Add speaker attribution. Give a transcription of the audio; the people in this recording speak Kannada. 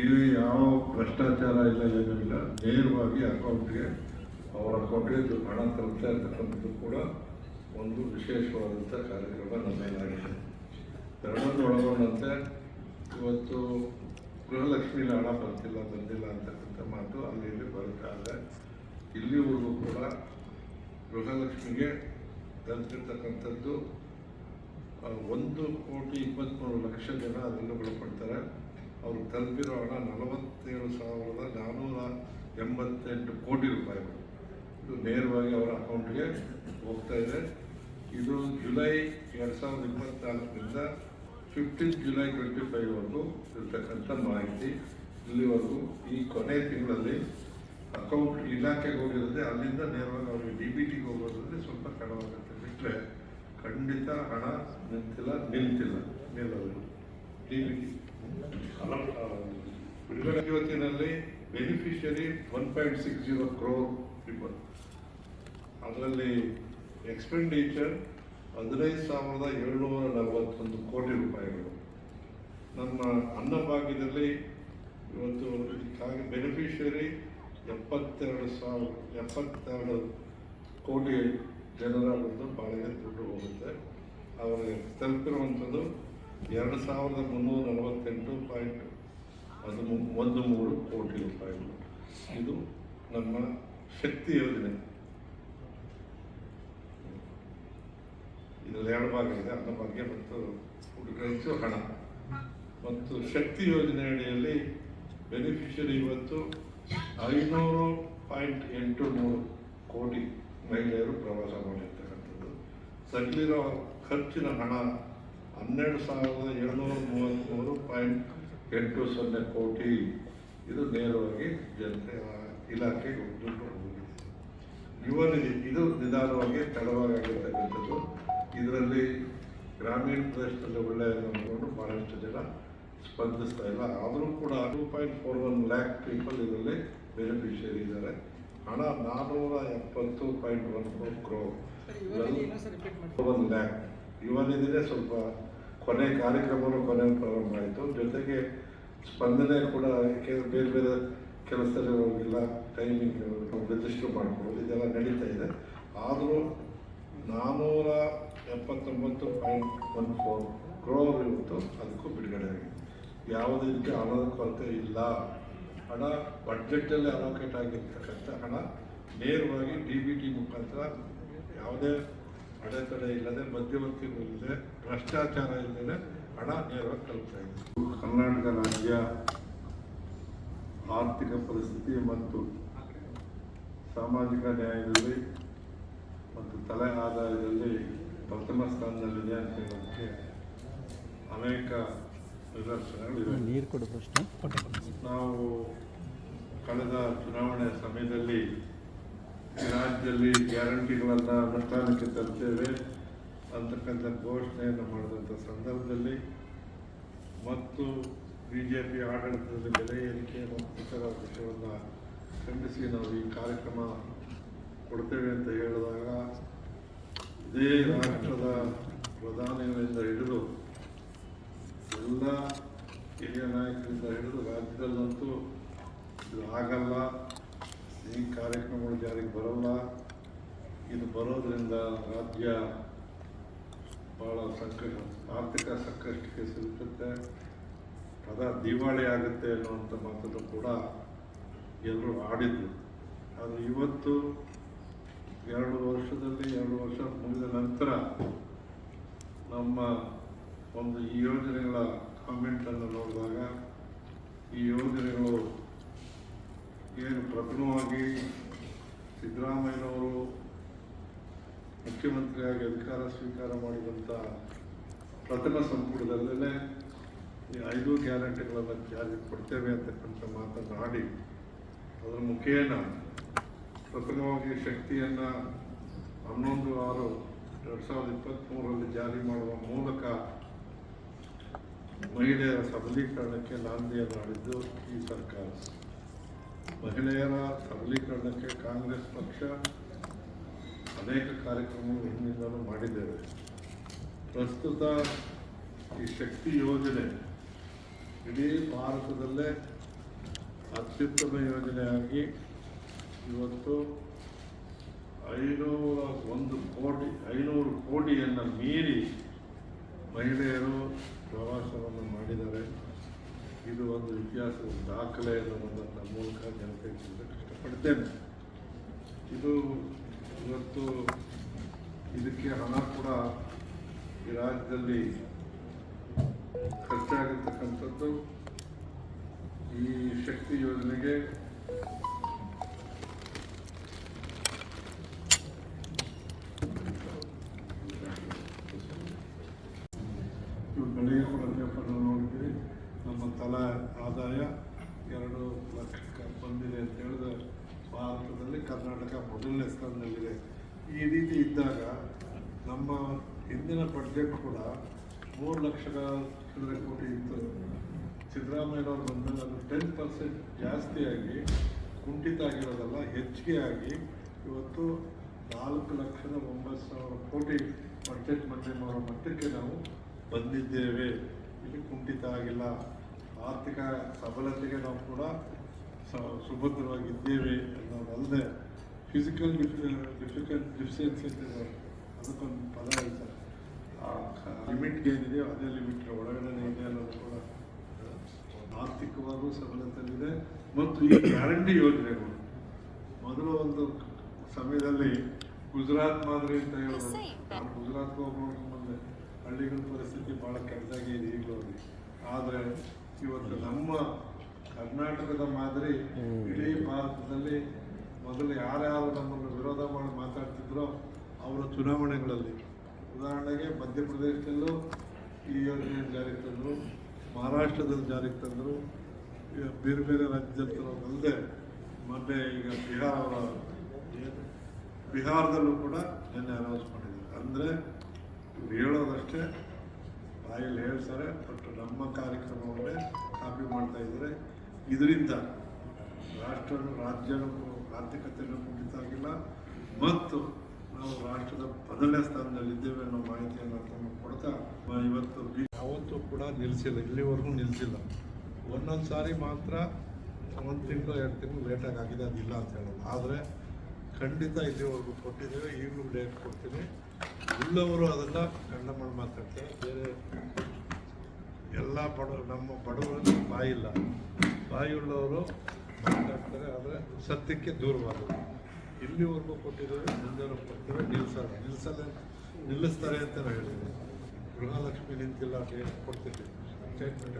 Speaker 1: ಇಲ್ಲಿ ಯಾವ ಭ್ರಷ್ಟಾಚಾರ ಇಲ್ಲ, ಏನಿಲ್ಲ. ನೇರವಾಗಿ ಅಕೌಂಟ್ಗೆ ಅವರ ಅಕೌಂಟ್ಗೆ ಹಣ ತಲುಪ್ತಾ ಇರ್ತಕ್ಕಂಥದ್ದು ಕೂಡ ಒಂದು ವಿಶೇಷವಾದಂಥ ಕಾರ್ಯಕ್ರಮ ನಮ್ಮೇನಾಗಿದೆ ಧರ್ಮದ ಒಳಗೊಂಡಂತೆ ಇವತ್ತು ಗೃಹಲಕ್ಷ್ಮಿಲಿ ಹಣ ಬರ್ತಿಲ್ಲ, ಬಂದಿಲ್ಲ ಅಂತಕ್ಕಂಥ ಮಾತು ಅಲ್ಲಿ ಇಲ್ಲಿ ಬರುತ್ತಾ ಇದೆ. ಇಲ್ಲಿವರೆಗೂ ಕೂಡ ಗೃಹಲಕ್ಷ್ಮಿಗೆ ತಲುಪಿರ್ತಕ್ಕಂಥದ್ದು ಒಂದು ಕೋಟಿ ಇಪ್ಪತ್ತ್ಮೂರು ಲಕ್ಷ ಜನ ಅದನ್ನು ಒಳಪಡ್ತಾರೆ. ಅವರು ತಲುಪಿರೋ ಹಣ ನಲವತ್ತೇಳು ಸಾವಿರದ ನಾನ್ನೂರ ಎಂಬತ್ತೆಂಟು ಕೋಟಿ ರೂಪಾಯಿಗಳು ಇದು ನೇರವಾಗಿ ಅವರ ಅಕೌಂಟ್ಗೆ ಹೋಗ್ತಾ ಇದೆ. ಇದು ಜುಲೈ ಎರಡು ಸಾವಿರದ ಇಪ್ಪತ್ನಾಲ್ಕರಿಂದ ಫಿಫ್ಟೀನ್ ಜುಲೈ ಟ್ವೆಂಟಿ ಫೈವ್ವರೆಗೂ ಇರ್ತಕ್ಕಂಥ ಮಾಹಿತಿ ಇಲ್ಲಿವರೆಗೂ ಈ ಕೊನೆ ತಿಂಗಳಲ್ಲಿ ಅಕೌಂಟ್ ಇಲಾಖೆಗೆ ಹೋಗಿರುತ್ತೆ. ಅಲ್ಲಿಂದ ನೇರವಾಗಿ ಅವರಿಗೆ ಡಿ ಬಿ ಟಿಗೆ ಹೋಗೋದ್ರಲ್ಲಿ ಸ್ವಲ್ಪ ತಡವಾಗುತ್ತೆ. ಬಿಟ್ಟರೆ ಖಂಡಿತ ಹಣ ನಿಂತಿಲ್ಲ ನಿಂತಿಲ್ಲ ನಿಲ್ಲೋದು ಡಿ ಬಿ ಬಿಡುಗಡೆ ಇವತ್ತಿನಲ್ಲಿ beneficiary one point six zero crore people ಅದರಲ್ಲಿ ಎಕ್ಸ್ಪೆಂಡಿಚರ್ ಹದಿನೈದು ಸಾವಿರದ ಏಳ್ನೂರ ನಲವತ್ತೊಂದು ಕೋಟಿ ರೂಪಾಯಿಗಳು. ನಮ್ಮ ಅನ್ನಭಾಗ್ಯದಲ್ಲಿ ಇವತ್ತು ಇದಕ್ಕಾಗಿ ಬೆನಿಫಿಷರಿ ಎಪ್ಪತ್ತೆರಡು ಸಾವಿರ, ಎಪ್ಪತ್ತೆರಡು ಕೋಟಿ ಜನರ ಒಂದು ಬಾಳಿಗೆ ದುಡ್ಡು ಹೋಗುತ್ತೆ. ಅವರಿಗೆ ತಲುಪಿರುವಂಥದ್ದು ಎರಡು ಸಾವಿರದ ಮುನ್ನೂರ ನಲವತ್ತೆಂಟು ಪಾಯಿಂಟ್ ಅದು ಒಂದು ಮೂರು ಕೋಟಿ ರೂಪಾಯಿಗಳು. ಇದು ನಮ್ಮ ಶಕ್ತಿ ಯೋಜನೆ. ಇದರಲ್ಲಿ ಎರಡು ಭಾಗ ಇದೆ. ಅದರ ಬಗ್ಗೆ ಮತ್ತು ಹುಡುಗರಿಸು ಹಣ. ಮತ್ತು ಶಕ್ತಿ ಯೋಜನೆ ಅಡಿಯಲ್ಲಿ ಬೆನಿಫಿಷರಿ ಇವತ್ತು ಐನೂರು ಪಾಯಿಂಟ್ ಎಂಟು ಮೂರು ಕೋಟಿ ಮಹಿಳೆಯರು ಪ್ರವಾಸ ಮಾಡಿರ್ತಕ್ಕಂಥದ್ದು. ತಗ್ಲಿರೋ ಖರ್ಚಿನ ಹಣ ಹನ್ನೆರಡು ಸಾವಿರದ ಏಳ್ನೂರ ಮೂವತ್ತ್ಮೂರು ಪಾಯಿಂಟ್ ಎಂಟು ಸೊನ್ನೆ ಕೋಟಿ ಇದು ನೇರವಾಗಿ ಜನತೆ ಇಲಾಖೆಗೆ ದುಡ್ಡು ಹೋಗಿದೆ. ಯುವ ನಿಧಿ ಇದು ನಿಧಾನವಾಗಿ ತಡವಾಗಿ ಆಗಿರ್ತಕ್ಕಂಥದ್ದು ಇದರಲ್ಲಿ ಗ್ರಾಮೀಣ ಪ್ರದೇಶದಲ್ಲಿ ಒಳ್ಳೆಯ ಅಂದ್ಕೊಂಡು ಭಾಳಷ್ಟು ಜನ ಸ್ಪಂದಿಸ್ತಾ ಇಲ್ಲ. ಆದರೂ ಕೂಡ two point four one lakh people ಇದರಲ್ಲಿ ಬೆನಿಫಿಷಿಯರಿ ಇದ್ದಾರೆ. ಹಣ ನಾನ್ನೂರ ಎಪ್ಪತ್ತು point one four crore one lakh. Yuva ನಿಧಿನೇ ಸ್ವಲ್ಪ ಕೊನೆ ಕಾರ್ಯಕ್ರಮವೂ ಕೊನೆ ಪ್ರಾರಂಭ ಆಯಿತು ಜೊತೆಗೆ ಸ್ಪಂದನೆ ಕೂಡ ಬೇರೆ ಬೇರೆ ಕೆಲಸದಲ್ಲಿ ಹೋಗಿಲ್ಲ ಟೈಮಿಂಗ್ ರಿಜಿಸ್ಟರ್ ಮಾಡ್ಕೊಳ್ಳೋದು ಇದೆಲ್ಲ ನಡೀತಾ ಇದೆ. ಆದರೂ ನಾನ್ನೂರ ಎಪ್ಪತ್ತೊಂಬತ್ತು ಪಾಯಿಂಟ್ ಒನ್ ಫೋರ್ ಕ್ರೋರ್ ಇವತ್ತು ಅದಕ್ಕೂ ಬಿಡುಗಡೆ ಆಗಿದೆ. ಯಾವುದೇ ರೀತಿ ಹಣದ ಕೊರತೆ ಇಲ್ಲ. ಹಣ ಬಡ್ಜೆಟಲ್ಲಿ ಅಲೋಕೇಟ್ ಆಗಿರ್ತಕ್ಕಂಥ ಹಣ ನೇರವಾಗಿ ಡಿ ಬಿ ಟಿ ಮುಖಾಂತರ ಯಾವುದೇ ಅಡೆತಡೆ ಇಲ್ಲದೆ ಮಧ್ಯವರ್ತಿಗಳಿಲ್ಲದೆ ಭ್ರಷ್ಟಾಚಾರ ಇಲ್ಲದೆ ಹಣ ನೇರವಾಗಿ ತಲುಪ್ತಾ ಇದೆ. ಕರ್ನಾಟಕ ರಾಜ್ಯ ಆರ್ಥಿಕ ಪರಿಸ್ಥಿತಿ ಮತ್ತು ಸಾಮಾಜಿಕ ನ್ಯಾಯದಲ್ಲಿ ಮತ್ತು ತಲೆ ಆದಾಯದಲ್ಲಿ ಪ್ರಥಮ ಸ್ಥಾನದಲ್ಲಿದೆ ಅಂತ ಹೇಳೋದಕ್ಕೆ ಅನೇಕ ನಿದರ್ಶನಗಳಿವೆ.
Speaker 2: ನೀರು ಕೊಡು ಪ್ರಶ್ನೆ.
Speaker 1: ನಾವು ಕಳೆದ ಚುನಾವಣೆ ಸಮಯದಲ್ಲಿ ರಾಜ್ಯದಲ್ಲಿ ಗ್ಯಾರಂಟಿಗಳನ್ನು ಅನುಷ್ಠಾನಕ್ಕೆ ತರ್ತೇವೆ ಅಂತಕ್ಕಂಥ ಘೋಷಣೆಯನ್ನು ಮಾಡಿದಂಥ ಸಂದರ್ಭದಲ್ಲಿ ಮತ್ತು ಬಿ ಜೆ ಪಿ ಆಡಳಿತದಲ್ಲಿ ಬೆಲೆ ಏರಿಕೆ ಮತ್ತು ಇತರ ವಿಷಯವನ್ನು ಖಂಡಿಸಿ ನಾವು ಈ ಕಾರ್ಯಕ್ರಮ ಕೊಡ್ತೇವೆ ಅಂತ ಹೇಳಿದಾಗ ಇದೇ ರಾಷ್ಟ್ರದ ಪ್ರಧಾನಿಗಳಿಂದ ಹಿಡಿದು ಎಲ್ಲ ಹಿರಿಯ ನಾಯಕರಿಂದ ಹಿಡಿದು ರಾಜ್ಯದಲ್ಲಂತೂ ಇದು ಆಗಲ್ಲ. ಈ ಕಾರ್ಯಕ್ರಮಗಳು ಜಾರಿಗೆ ಬರೋಲ್ಲ. ಇದು ಬರೋದರಿಂದ ರಾಜ್ಯ ಭಾಳ ಸಂಕಷ್ಟ, ಆರ್ಥಿಕ ಸಂಕಷ್ಟಕ್ಕೆ ಸಿಲುಕುತ್ತೆ. ಪದ ದಿವಾಳಿ ಆಗುತ್ತೆ ಅನ್ನುವಂಥ ಮಾತನ್ನು ಕೂಡ ಎಲ್ಲರೂ ಆಡಿದ್ರು. ಆದರೆ ಇವತ್ತು ಎರಡು ವರ್ಷದಲ್ಲಿ, ಎರಡು ವರ್ಷ ಮುಗಿದ ನಂತರ ನಮ್ಮ ಒಂದು ಈ ಯೋಜನೆಗಳ ಕಾಮೆಂಟನ್ನು ನೋಡಿದಾಗ ಈ ಯೋಜನೆಗಳು ಏನು ಪ್ರಥಮವಾಗಿ ಸಿದ್ದರಾಮಯ್ಯನವರು ಮುಖ್ಯಮಂತ್ರಿಯಾಗಿ ಅಧಿಕಾರ ಸ್ವೀಕಾರ ಮಾಡಿದಂಥ ಪ್ರಥಮ ಸಂಪುಟದಲ್ಲೇ ಈ ಐದು ಗ್ಯಾರಂಟಿಗಳನ್ನು ಜಾರಿ ಕೊಡ್ತೇವೆ ಅಂತಕ್ಕಂಥ ಮಾತನಾಡಿ, ಅದರ ಮುಖೇನ ಪ್ರಥಮವಾಗಿ ಶಕ್ತಿಯನ್ನು ಹನ್ನೊಂದು ಆರು ಎರಡು ಸಾವಿರದ ಇಪ್ಪತ್ತ್ಮೂರರಲ್ಲಿ ಜಾರಿ ಮಾಡುವ ಮೂಲಕ ಮಹಿಳೆಯರ ಸಬಲೀಕರಣಕ್ಕೆ ನಾಂದಿಯನ್ನು ಮಾಡಿದ್ದು ಈ ಸರ್ಕಾರ. ಮಹಿಳೆಯರ ಸಬಲೀಕರಣಕ್ಕೆ ಕಾಂಗ್ರೆಸ್ ಪಕ್ಷ ಅನೇಕ ಕಾರ್ಯಕ್ರಮಗಳು ಹಿಂದಿನಿಂದಲೂ ಮಾಡಿದ್ದೇವೆ. ಪ್ರಸ್ತುತ ಈ ಶಕ್ತಿ ಯೋಜನೆ ಇಡೀ ಭಾರತದಲ್ಲೇ ಅತ್ಯುತ್ತಮ ಯೋಜನೆಯಾಗಿ ಇವತ್ತು ಐನೂರ ಒಂದು ಕೋಟಿ, ಐನೂರು ಕೋಟಿಯನ್ನು ಮೀರಿ ಮಹಿಳೆಯರು ಪ್ರವಾಸವನ್ನು ಮಾಡಿದ್ದಾರೆ. ಇದು ಒಂದು ಇತಿಹಾಸದ ದಾಖಲೆ ಅನ್ನೋದನ್ನು ಮೂಲಕ ತಿಳಿಸಕ್ಕೆ ಇಷ್ಟಪಡ್ತೇನೆ ಇದು ಇವತ್ತು ಇದಕ್ಕೆ ಹಣ ಕೂಡ ಈ ರಾಜ್ಯದಲ್ಲಿ ಖರ್ಚಾಗಿರ್ತಕ್ಕಂಥದ್ದು ಈ ಶಕ್ತಿ ಯೋಜನೆಗೆ ಇವು ಬೆಳೆಗೆ ಕೂಡ ಪೇಪರ್ನ ನೋಡಿದ್ವಿ ನಮ್ಮ ತಲಾ ಆದಾಯ ಎರಡು ಲಕ್ಷಕ್ಕೆ ಬಂದಿದೆ ಅಂತ ಹೇಳಿದ್ರೆ ಭಾರತದಲ್ಲಿ ಕರ್ನಾಟಕ ಮೊದಲನೇ ಸ್ಥಾನದಲ್ಲಿದೆ. ಈ ರೀತಿ ಇದ್ದಾಗ ನಮ್ಮ ಹಿಂದಿನ ಬಡ್ಜೆಟ್ ಕೂಡ ಮೂರು ಲಕ್ಷದ ಚಿಲ್ಲರೆ ಕೋಟಿ ಇತ್ತು. ಸಿದ್ದರಾಮಯ್ಯವ್ರು ಬಂದಾಗ ಅದು ಟೆನ್ ಪರ್ಸೆಂಟ್ ಜಾಸ್ತಿಯಾಗಿ, ಕುಂಠಿತ ಆಗಿರೋದಲ್ಲ, ಹೆಚ್ಚಿಗೆ ಆಗಿ ಇವತ್ತು ನಾಲ್ಕು ಲಕ್ಷದ ಒಂಬತ್ತು ಸಾವಿರ ಕೋಟಿ ಬಡ್ಜೆಟ್ ಮಂಡನೆ ಮಾಡೋ ಮಟ್ಟಕ್ಕೆ ನಾವು ಬಂದಿದ್ದೇವೆ. ಇಲ್ಲಿ ಕುಂಠಿತ ಆಗಿಲ್ಲ. ಆರ್ಥಿಕ ಸಬಲತೆಗೆ ನಾವು ಕೂಡ ಸುಭದ್ರವಾಗಿದ್ದೇವೆ ಅನ್ನೋದಲ್ಲದೆ ಫಿಸಿಕಲ್ ಡಿಫಿಕಲ್ ಡಿಫಿಷಿಯನ್ಸಿ ಅಂತಿದೆ ಅದಕ್ಕೊಂದು ಪದ ಹೇಳ್ತಾರೆ. ಆ ಲಿಮಿಟ್ಗೆ ಏನಿದೆಯೋ ಅದೇ ಲಿಮಿಟ್ ಒಳಗಡೆ ಇದೆ ಅನ್ನೋದು ಕೂಡ ಆರ್ಥಿಕವಾಗೂ ಸಬಲತೆಯಿದೆ ಮತ್ತು ಈ ಗ್ಯಾರಂಟಿ ಯೋಜನೆಗಳು. ಮೊದಲು ಒಂದು ಸಮಯದಲ್ಲಿ ಗುಜರಾತ್ ಮಾದರಿ ಅಂತ ಹೇಳೋದು ನಾನು ಗುಜರಾತ್ ಹೋಗ್ಬೇಕು ಮುಂದೆ ಹಳ್ಳಿಗಳ ಪರಿಸ್ಥಿತಿ ಭಾಳ ಕೆಟ್ಟದಾಗಿ ಇದೆ ಈಗಲೂ ಆದರೆ ಇವತ್ತು ನಮ್ಮ ಕರ್ನಾಟಕದ ಮಾದರಿ ಇಡೀ ಭಾರತದಲ್ಲಿ ಮೊದಲು ಯಾರ್ಯಾರು ನಮ್ಮನ್ನು ವಿರೋಧ ಮಾಡಿ ಮಾತಾಡ್ತಿದ್ರೋ ಅವರ ಚುನಾವಣೆಗಳಲ್ಲಿ. ಉದಾಹರಣೆಗೆ ಮಧ್ಯಪ್ರದೇಶದಲ್ಲೂ ಈ ಯೋಜನೆ ಜಾರಿಗೆ ತಂದರು, ಮಹಾರಾಷ್ಟ್ರದಲ್ಲಿ ಜಾರಿಗೆ ತಂದರು ಬೇರೆ ಬೇರೆ ರಾಜ್ಯದಲ್ಲಿ ತರೋದಲ್ಲದೆ ಮೊನ್ನೆ ಈಗ ಬಿಹಾರ ಬಿಹಾರದಲ್ಲೂ ಕೂಡ ನಿನ್ನೆ ಅನೌನ್ಸ್ ಮಾಡಿದ್ದಾರೆ ಅಂದರೆ ಇವ್ರು ಹೇಳೋದಷ್ಟೇ, ಬಾಯಲ್ಲಿ ಹೇಳ್ತಾರೆ ಬಟ್ ನಮ್ಮ ಕಾರ್ಯಕ್ರಮವನ್ನೇ ಕಾಪಿ ಮಾಡ್ತಾ ಇದ್ದಾರೆ. ಇದರಿಂದ ರಾಷ್ಟ್ರ ರಾಜ್ಯ ಆರ್ಥಿಕತೆಯನ್ನು ಕುಂಠಿತ ಆಗಿಲ್ಲ. ಮತ್ತು ನಾವು ರಾಷ್ಟ್ರದ ಮೊದಲನೇ ಸ್ಥಾನದಲ್ಲಿದ್ದೇವೆ ಅನ್ನೋ ಮಾಹಿತಿಯನ್ನು ತಮಗೆ ಕೊಡ್ತಾ ಇವತ್ತು ಯಾವತ್ತೂ ಕೂಡ ನಿಲ್ಲಿಸಿಲ್ಲ, ಇಲ್ಲಿವರೆಗೂ ನಿಲ್ಲಿಸಿಲ್ಲ. ಒಂದೊಂದು ಸಾರಿ ಮಾತ್ರ ಒಂದು ತಿಂಗಳು, ಎರಡು ತಿಂಗಳು ಲೇಟಾಗಿ ಆಗಿದೆ, ಅದಿಲ್ಲ ಅಂತ ಹೇಳೋದು. ಆದರೆ ಖಂಡಿತ ಇಲ್ಲಿವರೆಗೂ ಕೊಟ್ಟಿದ್ದೇವೆ, ಈಗಲೂ ಡೇಟ್ ಕೊಡ್ತೀನಿ. ಉಳ್ಳವರು ಅದನ್ನು ಮಾಡಿ ಮಾತಾಡ್ತಾರೆ. ಬೇರೆ ಎಲ್ಲ ಬಡ, ನಮ್ಮ ಬಡವರಲ್ಲಿ ಬಾಯಿಲ್ಲ. ಬಾಯುಳ್ಳವರು ಮಾತಾಡ್ತಾರೆ, ಆದರೆ ಸತ್ಯಕ್ಕೆ ದೂರವಾದರು ಇಲ್ಲಿವರೆಗೂ ಕೊಟ್ಟಿದ್ದಾರೆ ಮುಂದೆ ಕೊಡ್ತೇವೆ ನಿಲ್ಲಿಸಲ್ಲ ನಿಲ್ಲಿಸಲ್ಲ ನಿಲ್ಲಿಸ್ತಾರೆ ಅಂತ ನಾನು ಹೇಳಿದ್ದೀನಿ ಗೃಹಲಕ್ಷ್ಮಿ ನಿಂತಿಲ್ಲ ಡೇಟ್ ಕೊಡ್ತಿದ್ದೀವಿ ಸ್ಟೇಟ್ಮೆಂಟ್